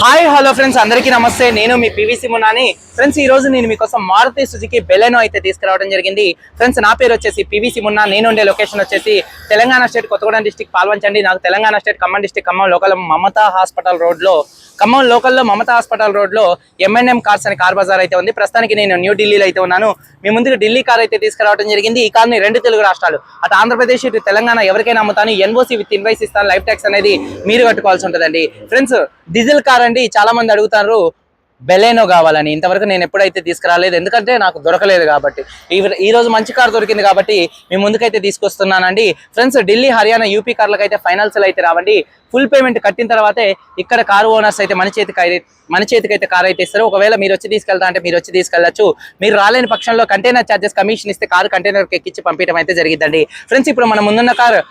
Hi hello friends అందరికీ నమస్తే. నేను మీ పివిసి మున్నాని ఫ్రెండ్స్ ఈ రోజు నేను మీకోసం మారుతి సుజుకి బెలెనో అయితే తీసుకురావడం జరిగింది. ఫ్రెండ్స్ నా పేరు వచ్చేసి పివిసి మున్నా నేను ఉండే లొకేషన్ వచ్చేసి తెలంగాణ స్టేట్ కొత్తగూడెం డిస్టిక్ పాల్వంచండి. నాకు Telangana state Khammam district Khammam local Mamata hospital రోడ్లో ఖమ్మం లోకల్లో మమతా హాస్పిటల్ రోడ్లో ఎంఎన్ఎం కార్స్ అనే కార్ బజార్ అయితే ఉంది. ప్రస్తుతానికి నేను న్యూ ఢిల్లీలో అయితే ఉన్నాను. మీ ముందుకు ఢిల్లీ కార్ అయితే తీసుకురావడం జరిగింది. ఈ కార్ని రెండు తెలుగు రాష్ట్రాలు అటు ఆంధ్రప్రదేశ్ ఇటు తెలంగాణ ఎవరికైనా అమ్ముతాను. ఎన్ఓసి విత్ ఇన్వైస్ ఇస్తాను. లైఫ్ ట్యాక్స్ అనేది మీరు కట్టుకోవాల్సి ఉంటుందండి. ఫ్రెండ్స్ డీజిల్ కార్ అండి. చాలా మంది అడుగుతారు బెలెనో కావాలని. ఇంతవరకు నేను ఎప్పుడైతే తీసుకురాలేదు ఎందుకంటే నాకు దొరకలేదు కాబట్టి. ఈ- రోజు మంచి కార్ దొరికింది కాబట్టి మీ ముందుకైతే తీసుకొస్తున్నానండి. ఫ్రెండ్స్ ఢిల్లీ హర్యానా యూపీ కార్లకు అయితే ఫైనాన్స్ అయితే రావండి. ఫుల్ పేమెంట్ కట్టిన తర్వాతే ఇక్కడ కారు ఓనర్స్ అయితే మన చేతికి అయితే మన చేతికి అయితే కార్ అయితే ఇస్తారు. ఒకవేళ మీరు వచ్చి తీసుకెళ్తా అంటే మీరు వచ్చి తీసుకెళ్ళచ్చు. మీరు రాలేని పక్షంలో కంటైనర్ ఛార్జెస్ కమిషన్ ఇస్తే కారు కంటైనర్కి ఎక్కించి పంపించడం అయితే జరిగిందండి ఫ్రెండ్స్ ఇప్పుడు మన ముందున్న car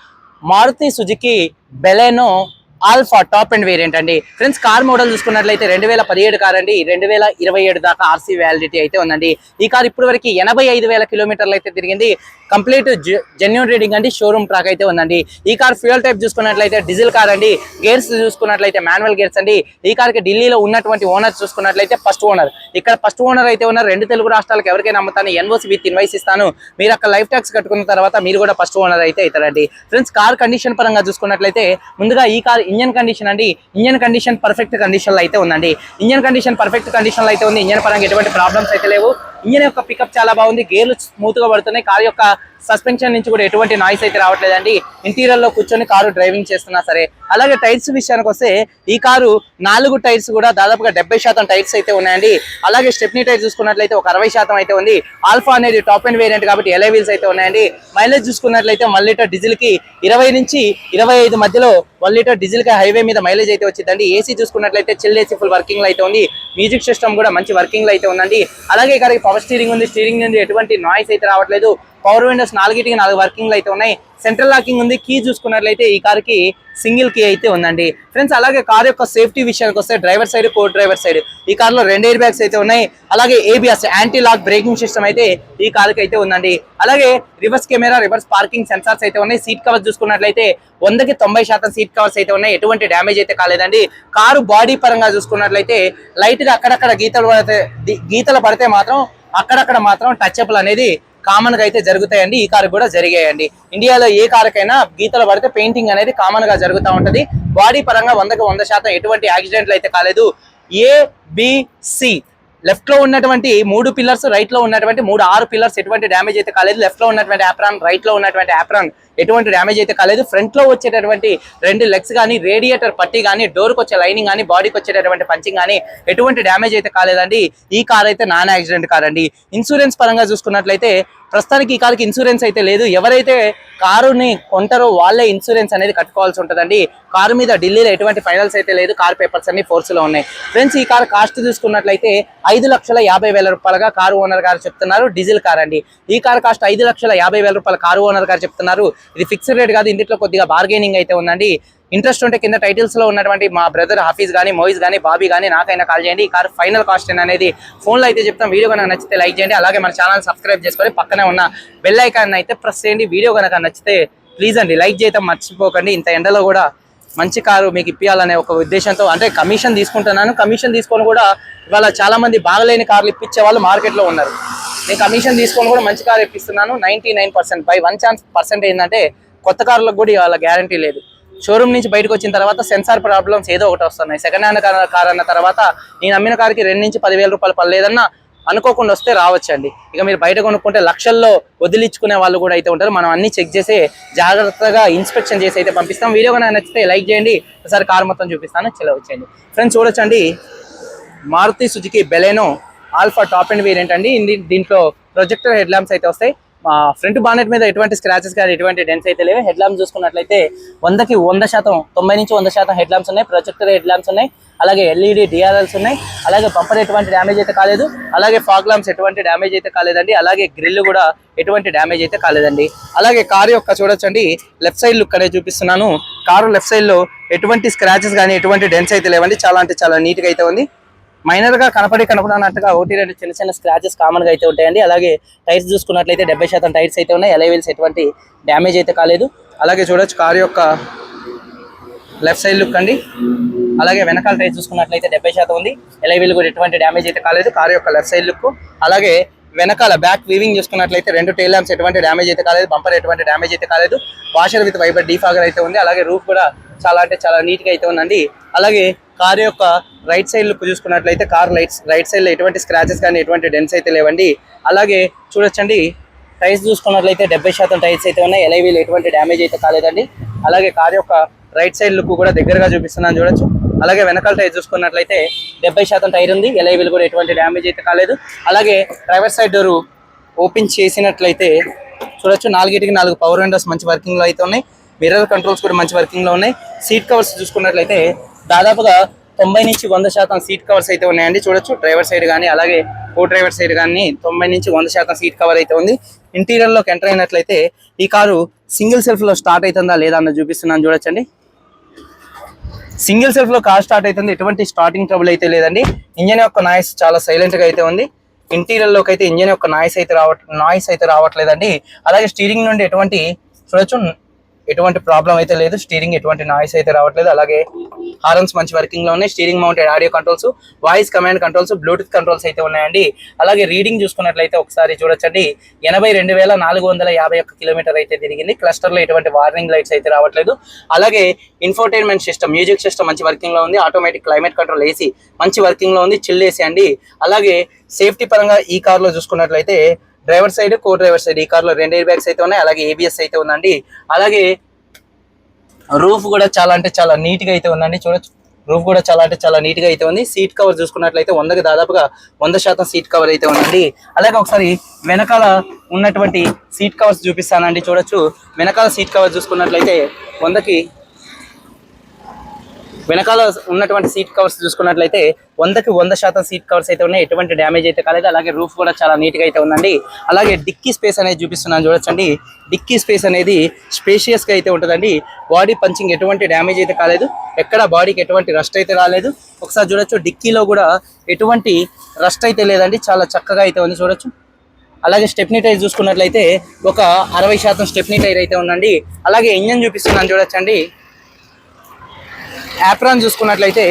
Maruti Suzuki Baleno Alpha top end variant అండి. ఫ్రెండ్స్ కార్ మోడల్ చూసుకున్నట్లయితే రెండు వేల పదిహేడు కార్ అండి. రెండు వేల ఇరవై ఏడు దాకా ఆర్సీ వ్యాలిడిటీ అయితే ఉందండి. ఈ కార్ ఇప్పటి వరకు ఎనభై ఐదు వేల కిలోమీటర్లు అయితే తిరిగింది. కంప్లీట్ జెన్యున్ రీడింగ్ అండి. షోరూమ్ ట్రాక్ అయితే ఉందండి. ఈ కార్ ఫ్యూయల్ టైప్ చూసుకున్నట్లయితే డీజిల్ కార్ అండి. గేర్స్ చూసుకున్నట్లయితే మాన్యువల్ గేర్స్ అండి. ఈ కార్కి ఢిల్లీలో ఉన్నటువంటి ఓనర్ చూసుకున్నట్లయితే ఫస్ట్ ఓనర్. ఇక్కడ ఫస్ట్ ఓనర్ అయితే ఉన్నారు. రెండు తెలుగు రాష్ట్రాలకు ఎవరికైనా అమ్ముతాను. ఎన్ఓసి విత్ ఇన్వైస్ ఇస్తాను. మీరు అక్కడ లైఫ్ ట్యాక్స్ కట్టుకున్న తర్వాత మీరు కూడా ఫస్ట్ ఓనర్ అయితే అవుతారండి. ఫ్రెండ్స్ కార్ కండిషన్ పరంగా చూసుకున్నట్లయితే ముందుగా ఈ కార్ ఇంజన్ కండిషన్ అండి. ఇంజన్ కండిషన్ పర్ఫెక్ట్ కండిషన్లో అయితే ఉందండి. ఇంజన్ కండిషన్ పర్ఫెక్ట్ కండిషన్లో అయితే ఉంది. ఇంజన్ పరంగా ఎటువంటి ప్రాబ్లమ్స్ అయితే లేవు. ఇంజన్ యొక్క పికప్ చాలా బాగుంది. గేర్లు స్మూత్గా పడుతున్నాయి. కారు యొక్క సస్పెన్షన్ నుంచి కూడా ఎటువంటి నాయిస్ అయితే రావట్లేదండి. ఇంటీరియర్లో కూర్చొని కారు డ్రైవింగ్ చేస్తున్నా సరే. అలాగే టైర్స్ విషయానికి వస్తే ఈ కారు నాలుగు టైర్స్ కూడా దాదాపుగా డెబ్బై శాతం టైర్స్ అయితే ఉన్నాయండి. అలాగే స్టెప్నీ టైర్ చూసుకున్నట్లయితే ఒక అరవై శాతం అయితే ఉంది. ఆల్ఫా అనేది టాప్ అండ్ వేరియంట్ కాబట్టి ఎలై వీల్స్ అయితే ఉన్నాయండి. మైలేజ్ చూసుకున్నట్లయితే వన్ లీటర్ డీజిల్కి ఇరవై నుంచి ఇరవై ఐదు మధ్యలో వన్ లీటర్ డీజిల్కి హైవే మీద మైలేజ్ అయితే వచ్చిందండి. ఏసీ చూసుకున్నట్లయితే చిల్ ఏసీ ఫుల్ వర్కింగ్లో అయితే ఉంది. మ్యూజిక్ సిస్టమ్ కూడా మంచి వర్కింగ్లో అయితే ఉందండి. అలాగే ఇక్కడ పవర్ స్టీరింగ్ ఉంది స్టీరింగ్ నుండి ఎటువంటి నాయిస్ అయితే రావట్లేదు. పవర్ విండోస్ నాలుగిటికి నాలుగు వర్కింగ్లు అయితే ఉన్నాయి. సెంట్రల్ లాకింగ్ ఉంది. కీ చూసుకున్నట్లయితే ఈ కార్కి సింగిల్ కీ అయితే ఉందండి. ఫ్రెండ్స్ అలాగే కార్ యొక్క సేఫ్టీ విషయానికి వస్తే driver side co driver side ఈ కార్లో రెండు ఎయిర్ బ్యాగ్స్ అయితే ఉన్నాయి. అలాగే ABS anti lock braking system అయితే ఈ కార్కి అయితే ఉందండి. అలాగే reverse camera reverse parking sensors అయితే ఉన్నాయి. సీట్ కవర్స్ చూసుకున్నట్లయితే వందకి తొంభై శాతం సీట్ కవర్స్ అయితే ఉన్నాయి. ఎటువంటి డ్యామేజ్ అయితే కాలేదండి. కారు బాడీ పరంగా చూసుకున్నట్లయితే లైట్గా అక్కడక్కడ గీతలు పడితే గీతలు పడితే మాత్రం అక్కడక్కడ మాత్రం టచ్ అప్లు అనేది కామన్గా అయితే జరుగుతాయండి. ఈ కారు కూడా జరిగాయండి. ఇండియాలో ఏ కారుకైనా గీతలు పడితే పెయింటింగ్ అనేది కామన్గా జరుగుతూ ఉంటది. బాడీ పరంగా వందకు వంద శాతం ఎటువంటి యాక్సిడెంట్లు అయితే కాలేదు. ఏ సి లెఫ్ట్లో ఉన్నటువంటి మూడు పిల్లర్స్ రైట్లో ఉన్నటువంటి మూడు ఆరు పిల్లర్స్ ఎటువంటి డ్యామేజ్ అయితే కాలేదు. లెఫ్ట్లో ఉన్నటువంటి యాప్రాన్ రైట్లో ఉన్నటువంటి యాప్రాన్ ఎటువంటి డ్యామేజ్ అయితే కాలేదు. ఫ్రంట్లో వచ్చేటటువంటి రెండు లెగ్స్ కానీ రేడియేటర్ పట్టి కానీ డోర్కి వచ్చే లైనింగ్ కానీ బాడీకి వచ్చేటటువంటి పంచింగ్ కానీ ఎటువంటి డ్యామేజ్ అయితే కాలేదండి. ఈ కార్ అయితే నాన్ యాక్సిడెంట్ కార్ అండి. ఇన్సూరెన్స్ పరంగా చూసుకున్నట్లయితే ప్రస్తుతానికి ఈ కార్కి ఇన్సూరెన్స్ అయితే లేదు. ఎవరైతే కారుని కొంటారో వాళ్ళే ఇన్సూరెన్స్ అనేది కట్టుకోవాల్సి ఉంటుందండి. కారు మీద ఢిల్లీలో ఎటువంటి ఫైనల్స్ అయితే లేదు. కార్ పేపర్స్ అన్ని ఫోర్స్లో ఉన్నాయి. ఫ్రెండ్స్ ఈ కార్ కాస్ట్ చూసుకున్నట్లయితే ఐదు లక్షల యాభై వేల రూపాయలుగా కారు ఓనర్ గారు చెప్తున్నారు. డీజిల్ కార్ అండి. ఈ కార్ కాస్ట్ ఐదు లక్షల యాభై వేల రూపాయల కారు ఓనర్ గారు చెప్తున్నారు. ఇది ఫిక్స్డ్ రేట్ కాదు ఇందులో కొద్దిగా బార్గెనింగ్ అయితే ఉందండి. ఇంట్రెస్ట్ ఉంటే కింద టైటిల్స్లో ఉన్నటువంటి మా బ్రదర్ హఫీజ్ కానీ మోయిస్ కానీ బాబీ కానీ నాకైనా కాల్ చేయండి. ఈ కార్ ఫైనల్ కాస్ట్ అనేది ఫోన్లో అయితే చెప్తాం. వీడియో కనుక నచ్చితే లైక్ చేయండి. అలాగే మన ఛానల్ సబ్స్క్రైబ్ చేసుకొని పక్కనే ఉన్న బెల్ ఐకాన్ అయితే ప్రెస్ చేయండి. వీడియో కనుక నచ్చితే ప్లీజ్ అండి లైక్ చేయటం మర్చిపోకండి. ఇంత ఎండలో కూడా మంచి కారు మీకు ఇప్పించాలనే ఒక ఉద్దేశంతో అంటే కమిషన్ తీసుకుంటున్నాను. కమిషన్ తీసుకొని కూడా ఇవాళ చాలా మంది బాగలేని కార్లు ఇప్పించే వాళ్ళు మార్కెట్లో ఉన్నారు. నేను కమిషన్ తీసుకొని కూడా మంచి car ఇప్పిస్తున్నాను. Ninety nine percent. By one chance percent ఏంటంటే కొత్త కార్లకు కూడా ఇవాళ గ్యారంటీ లేదు. షోరూమ్ నుంచి బయటకు వచ్చిన తర్వాత సెన్సార్ ప్రాబ్లమ్స్ ఏదో ఒకటి వస్తున్నాయి. సెకండ్ హ్యాండ్ కార్ అన్న తర్వాత నేను అమ్మిన కార్కి రెండు నుంచి పదివేల రూపాయలు పర్లేదన్నా అనుకోకుండా వస్తే రావచ్చండి. ఇక మీరు బయట కొనుక్కుంటే లక్షల్లో వదిలించుకునే వాళ్ళు కూడా అయితే ఉంటారు. మనం అన్ని చెక్ చేసి జాగ్రత్తగా ఇన్స్పెక్షన్ చేసి అయితే పంపిస్తాం. వీడియో కానీ నచ్చితే లైక్ చేయండి. ఒకసారి కార్ మొత్తం చూపిస్తాను. చెల్లవచ్చండి ఫ్రెండ్స్ చూడొచ్చండి. Maruti Suzuki Baleno Alpha top end variant అండి. దీంట్లో ప్రొజెక్టర్ హెడ్ ల్యాంప్స్ అయితే వస్తాయి. ఫ్రంట్ బానెట్ మీద ఎటువంటి స్క్రాచెస్ కానీ ఎటువంటి డెన్స్ అయితే లేవు. హెడ్ ల్యాంప్స్ చూసుకున్నట్లయితే వందకి వంద శాతం తొంభై నుంచి వంద శాతం హెడ్ ల్యాంప్స్ ఉన్నాయి. ప్రొజెక్టర్ హెడ్ ల్యాంప్స్ ఉన్నాయి. అలాగే ఎల్ఈడి డిఆర్ఎల్స్ ఉన్నాయి. అలాగే బంపర్ ఎటువంటి డ్యామేజ్ అయితే కాలేదు. అలాగే ఫాగ్ ల్యాంప్స్ ఎటువంటి డ్యామేజ్ అయితే కాలేదండి. అలాగే గ్రిల్ కూడా ఎటువంటి డ్యామేజ్ అయితే కాలేదండి. అలాగే కారు యొక్క చూడొచ్చండి. లెఫ్ట్ సైడ్ లుక్ అనేది చూపిస్తున్నాను. కారు లెఫ్ట్ సైడ్లో ఎటువంటి స్క్రాచెస్ కానీ ఎటువంటి డెన్స్ అయితే లేవండి. చాలా అంటే చాలా నీట్గా అయితే ఉంది. మైనర్గా కనపడి కనపడనట్టుగా ఒకటి రెండు చిన్న చిన్న స్క్రాచెస్ కామన్గా అయితే ఉంటాయండి. అలాగే టైర్స్ చూసుకున్నట్లయితే డెబ్బై శాతం టైర్స్ అయితే ఉన్నాయి. ఎలైవెల్స్ ఎటువంటి డ్యామేజ్ అయితే కాలేదు. అలాగే చూడొచ్చు కారు యొక్క లెఫ్ట్ సైడ్ లుక్ అండి. అలాగే వెనకాల టైర్ చూసుకున్నట్లయితే డెబ్బై శాతం ఉంది. ఎలైవీలు కూడా ఎటువంటి డ్యామేజ్ అయితే కాలేదు కార్ యొక్క లెఫ్ట్ సైడ్ లుక్ అలాగే వెనకాల బ్యాక్ వీవింగ్ చూసుకున్నట్లయితే రెండు టైల్ ల్యాంప్స్ ఎటువంటి డ్యామేజ్ అయితే కాలేదు. బంపర్ ఎటువంటి డ్యామేజ్ అయితే కాలేదు. వాషర్ విత్ వైబర్ డీఫాగర్ అయితే ఉంది. అలాగే రూఫ్ కూడా చాలా అంటే చాలా నీట్గా అయితే ఉందండి. అలాగే కార్ యొక్క రైట్ సైడ్ లుక్ చూసుకున్నట్లయితే కార్ లైట్స్ రైట్ సైడ్లో ఎటువంటి స్క్రాచెస్ కానీ ఎటువంటి డెన్స్ అయితే లేవండి. అలాగే చూడొచ్చండి టైర్స్ చూసుకున్నట్లయితే డెబ్బై శాతం టైర్స్ అయితే ఉన్నాయి. ఎలైవీలు ఎటువంటి డ్యామేజ్ అయితే కాలేదండి. అలాగే కార్ యొక్క రైట్ సైడ్ లుక్ కూడా దగ్గరగా చూపిస్తున్నాను చూడొచ్చు. అలాగే వెనకాల టైర్ చూసుకున్నట్లయితే డెబ్బై శాతం టైర్ ఉంది. ఎలైవీలు కూడా ఎటువంటి డ్యామేజ్ అయితే కాలేదు. అలాగే డ్రైవర్ సైడ్ డోర్ ఓపెన్ చేసినట్లయితే చూడొచ్చు నాలుగిటికి నాలుగు పవర్ విండోస్ మంచి వర్కింగ్లో అయితే ఉన్నాయి. మిర్రర్ కంట్రోల్స్ కూడా మంచి వర్కింగ్లో ఉన్నాయి. సీట్ కవర్స్ చూసుకున్నట్లయితే దాదాపుగా తొంభై నుంచి వంద శాతం సీట్ కవర్స్ అయితే ఉన్నాయండి. చూడొచ్చు డ్రైవర్ సైడ్ కానీ అలాగే కో డ్రైవర్ సైడ్ కానీ తొంభై నుంచి వంద శాతం సీట్ కవర్ అయితే ఉంది. ఇంటీరియర్లోకి ఎంటర్ అయినట్లయితే ఈ కారు సింగిల్ సెల్ఫ్లో స్టార్ట్ అవుతుందా లేదా అన్న చూపిస్తున్నాను చూడొచ్చండి. సింగిల్ సెల్ఫ్లో కార్ స్టార్ట్ అవుతుంది. ఎటువంటి స్టార్టింగ్ ట్రబుల్ అయితే లేదండి. ఇంజన్ యొక్క నాయిస్ చాలా సైలెంట్గా అయితే ఉంది. ఇంటీరియర్లోకి అయితే ఇంజన్ యొక్క నాయిస్ అయితే రావట్ నాయిస్ అయితే రావట్లేదండి. అలాగే స్టీరింగ్ నుండి ఎటువంటి చూడొచ్చు ఎటువంటి ప్రాబ్లం అయితే లేదు. స్టీరింగ్ ఎటువంటి నాయిస్ అయితే రావట్లేదు. అలాగే హార్న్స్ మంచి వర్కింగ్లో ఉన్నాయి. Steering mounted audio controls voice command controls Bluetooth controls అయితే ఉన్నాయండి. అలాగే రీడింగ్ చూసుకున్నట్లయితే ఒకసారి చూడొచ్చండి. ఎనభై రెండు వేల నాలుగు వందల యాభై ఒక్క కిలోమీటర్ అయితే తిరిగింది. క్లస్టర్లో ఎటువంటి వార్నింగ్ లైట్స్ అయితే రావట్లేదు. అలాగే ఇన్ఫోటైన్మెంట్ సిస్టమ్ మ్యూజిక్ సిస్టమ్ మంచి వర్కింగ్లో ఉంది. ఆటోమేటిక్ క్లైమేట్ కంట్రోల్ ఏసీ మంచి వర్కింగ్లో ఉంది. చిల్ ఏసీ అండి. అలాగే సేఫ్టీ పరంగా ఈ కార్లో చూసుకున్నట్లయితే driver side co driver side. ఈ కార్లో రెండు ఎయిర్ బ్యాగ్స్ అయితే ఉన్నాయి అలాగే ఏబిఎస్ అయితే ఉందండి. అలాగే రూఫ్ కూడా చాలా అంటే చాలా నీట్గా అయితే ఉందండి. చూడొచ్చు. రూఫ్ కూడా చాలా అంటే చాలా నీట్గా అయితే ఉంది. సీట్ కవర్ చూసుకున్నట్లయితే వందకి దాదాపుగా వంద శాతం సీట్ కవర్ అయితే ఉందండి. అలాగే ఒకసారి వెనకాల ఉన్నటువంటి సీట్ కవర్స్ చూపిస్తానండి. చూడొచ్చు. వెనకాల సీట్ కవర్ చూసుకున్నట్లయితే వందకి వెనకాల ఉన్నటువంటి సీట్ కవర్స్ చూసుకున్నట్లయితే వందకి వంద శాతం సీట్ కవర్స్ అయితే ఉన్నాయి. ఎటువంటి డ్యామేజ్ అయితే కాలేదు. అలాగే రూఫ్ కూడా చాలా నీట్గా అయితే ఉందండి. అలాగే డిక్కీ స్పేస్ అనేది చూపిస్తున్నాను చూడొచ్చండి. డిక్కీ స్పేస్ అనేది స్పేషియస్గా అయితే ఉంటుందండి. బాడీ పంచింగ్ ఎటువంటి డ్యామేజ్ అయితే కాలేదు. ఎక్కడ బాడీకి ఎటువంటి రస్ట్ అయితే రాలేదు. ఒకసారి చూడొచ్చు. డిక్కీలో కూడా ఎటువంటి రస్ట్ అయితే లేదండి. చాలా చక్కగా అయితే ఉంది చూడొచ్చు. అలాగే స్టెప్నీ టైర్ చూసుకున్నట్లయితే ఒక అరవై శాతం స్టెప్నీ టైర్ అయితే ఉందండి. అలాగే ఇంజన్ చూపిస్తున్నాను చూడొచ్చండి. యాప్రాన్ చూసుకున్నట్లయితే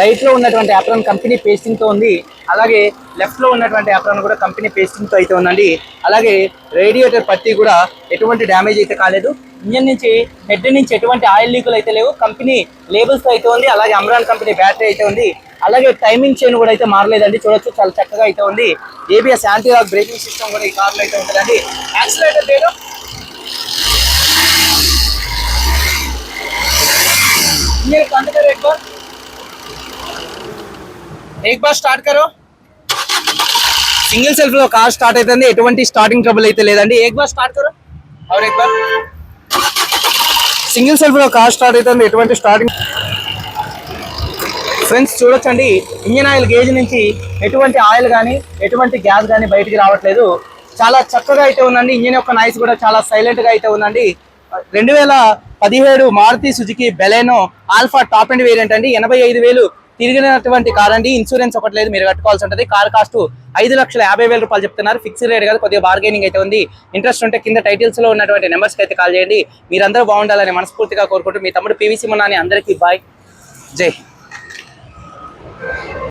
రైట్లో ఉన్నటువంటి యాప్రాన్ కంపెనీ పేస్టింగ్తో ఉంది. అలాగే లెఫ్ట్లో ఉన్నటువంటి యాప్రాన్ కూడా కంపెనీ పేస్టింగ్తో అయితే ఉందండి. అలాగే రేడియేటర్ పత్తి కూడా ఎటువంటి డ్యామేజ్ అయితే కాలేదు. ఇంజన్ నుంచి హెడ్ నుంచి ఎటువంటి ఆయిల్ లీకులు అయితే లేవు. కంపెనీ లేబుల్స్తో అయితే ఉంది. అలాగే అమ్రాన్ కంపెనీ బ్యాటరీ అయితే ఉంది. అలాగే టైమింగ్ చైన్ కూడా అయితే మారలేదండి. చూడొచ్చు చాలా చక్కగా అయితే ఉంది. ABS anti lock braking system కూడా ఈ కార్లో అయితే ఉంటుందండి. యాక్సిలేటర్ లేదు. इंजन बंद करो एक बार एक बार स्टार्ट करो సింగిల్ సెల్ఫ్ లో కార్ స్టార్ట్ అవుతుంది ఎటువంటి స్టార్టింగ్ ట్రబుల్ అయితే లేదండి ఏక్ బార్ స్టార్ట్ కరో और एक बार సింగిల్ సెల్ఫ్ లో కార్ స్టార్ట్ అవుతుంది ఎటువంటి స్టార్టింగ్ ఫ్రెండ్స్ చూడొచ్చండి ఇంజన్ ఆయిల్ గేజ్ నుంచి ఎటువంటి ఆయిల్ కానీ ఎటువంటి గ్యాస్ కానీ బయటికి రావట్లేదు చాలా చక్కగా అయితే ఉందండి ఇంజన్ యొక్క నాయిస్ కూడా చాలా సైలెంట్ గా అయితే ఉందండి రెండు వేల పదిహేడు Maruti Suzuki Baleno Alpha top end variant అండి. ఎనభై ఐదు వేలు తిరిగినటువంటి కార్ అండి. ఇన్సూరెన్స్ ఒకటి లేదు మీరు కట్టుకోవాల్సి ఉంటుంది. కార్ కాస్ట్ ఐదు లక్షల యాభై వేల రూపాయలు చెప్తున్నారు. ఫిక్స్డ్ రేట్ కాదు కొద్దిగా బార్గెనింగ్ అయితే ఉంది. ఇంట్రెస్ట్ ఉంటే కింద టైటిల్స్లో ఉన్నటువంటి నెంబర్స్కి అయితే కాల్ చేయండి. మీరందరూ బాగుండాలని మనస్ఫూర్తిగా కోరుకుంటూ మీ తమ్ముడు పీవీసీ మున్నాని అందరికీ బాయ్ జై